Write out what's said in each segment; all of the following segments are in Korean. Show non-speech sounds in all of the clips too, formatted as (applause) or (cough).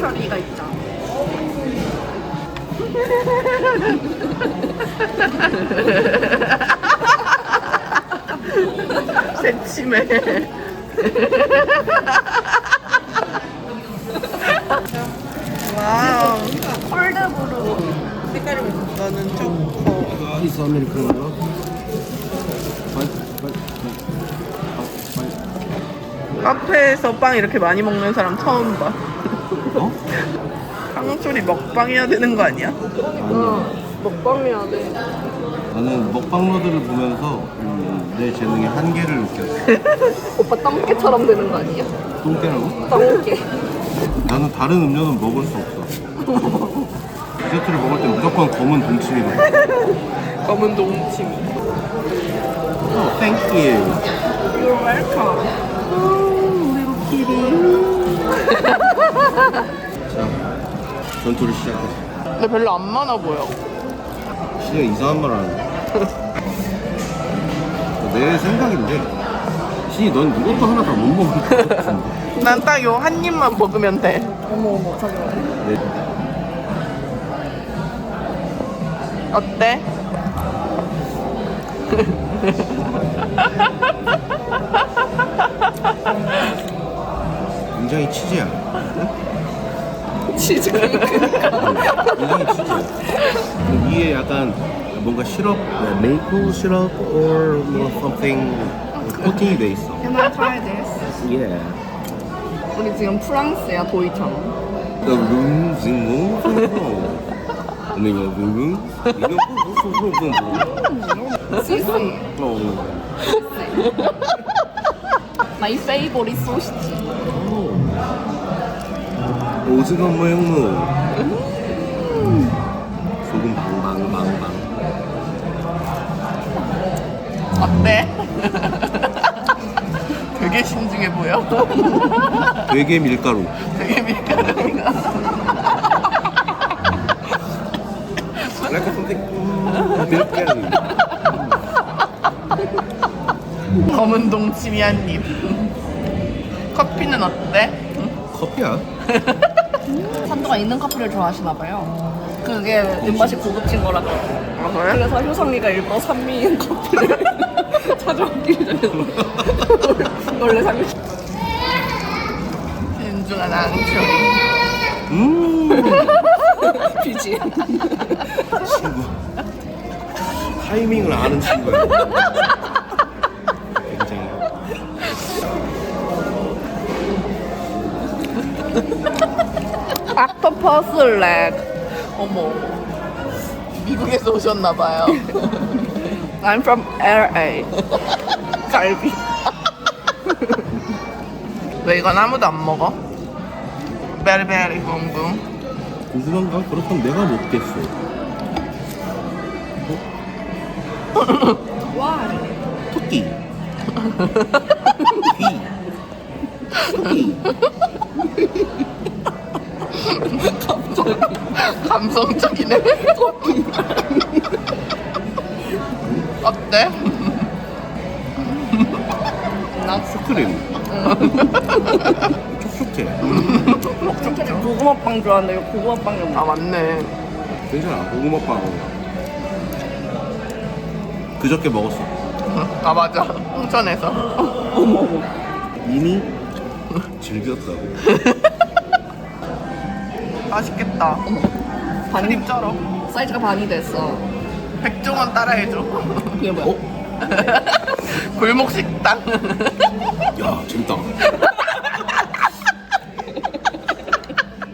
처리가 있잖아. 새침해. 와우. 콜드브루. 색깔이 나는 초코. 아이스 아메리카노가 카페에서 빵 이렇게 많이 먹는 사람 처음 봐. 어? 강철이 먹방 해야 되는 거 아니야? 그러니까 먹방 해야 돼. 나는 먹방러들을 보면서 음, 내 재능의 한계를 느꼈어 (laughs) 오빠 땀깨처럼 되는 거 아니야? 똥개라고? 땀깨. 나는 다른 음료는 먹을 수 없어 디저트를 먹을 때 무조건 검은 동치미거든 (laughs) 검은 동치미. 어, 땡큐 You're welcome. 자 전투를 시작해 근데 별로 안 많아 보여. 진짜 이상한 말 하네 내 생각인데 신이 넌 이것도 하나 다 못 먹을 것 같은데 난 딱 요 한 입만 먹으면 돼. 어머 어머 잠깐만. 내, 어때? (laughs) 굉장히 치즈야. 치즈. 굉장히 치즈야. 그 위에 약간 뭔가 시럽 메이플 시럽 or 뭐 something 코팅이 돼 있어. Can I try this? Yeah. 우리 지금 프랑스야. The room 시시. 어. My favorite 소시지. 오징어 모양 무 소금 방방방방 어때? (laughs) 되게 신중해 보여. (laughs) 되게 밀가루 되게 밀가루가. 음, 밀가루 검은 동치미 한 입. 커피는 어때? 커피야 (laughs) 산도가 있는 커피를 좋아하시나 봐요. 그게 입맛이 고급진 거라. 아 그래? 그래서 효성이가 일부러 산미인 커피를 (laughs) 찾아왔기 전에 원래 싶. 신중한 앙초리. 음 (laughs) 비지. 친구 타이밍을 아는 친구야 닥터퍼스 렉. 어머. 미국에서 오셨나봐요. (laughs) I'm from LA. 갈비. 왜 이건 아무도 안 먹어? 베리베리 붕붕. 궁금한가? 그렇다면 내가 먹겠어 Why? 토끼 (laughs) 귀 토끼 감성적이네. 어때? 나 슈크림 촉촉해 고구마 빵 좋아하는데 이거 고구마빵이 아 없나? 맞네. 괜찮아 고구마 빵 그저께 먹었어 아 맞아. 홍천에서. 이미 즐겼다고 (laughs) 맛있겠다. 반이 입처럼. 사이즈가 반이 됐어. 백종원 따라해줘. 이게 뭐야? 어? (laughs) 골목 식당. 야 재밌다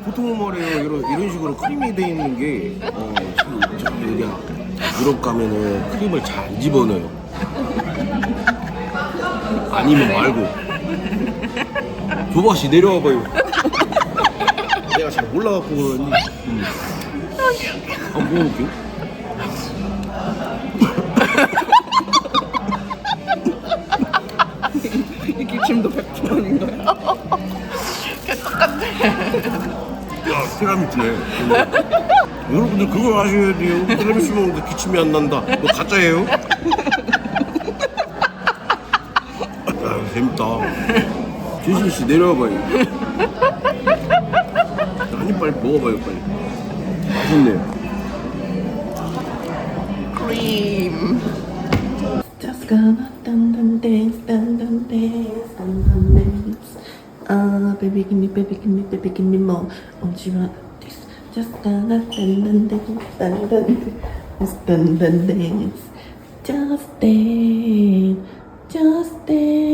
보통은 말이에요 이런, 이런 식으로 크림이 돼 있는 게 어, 저- 저기 어디야 유럽 가면은 크림을 잘 안 집어넣어요 아니면 말고 조바 씨 내려와봐요 내가 잘 몰라갖고 그러니 음. 한번 먹어볼게요 이 기침도 100조 원인가요? 똑같아. 야 피라미드네 여러분들 그걸 아셔야 돼요 피라미드 먹는데 기침이 안 난다 너 가짜예요? 야 재밌다 진심씨 내려와봐요 한 입 빨리 먹어봐요 빨리. 맛있네. 크림. Just gonna dun dun dance, dun dun dance, dun dun dance. Ah, baby, give me, baby, give me, baby, give me more. Won't you want this? Just gonna dun dun dance, dun dun dance, dun dun dance. Just dance.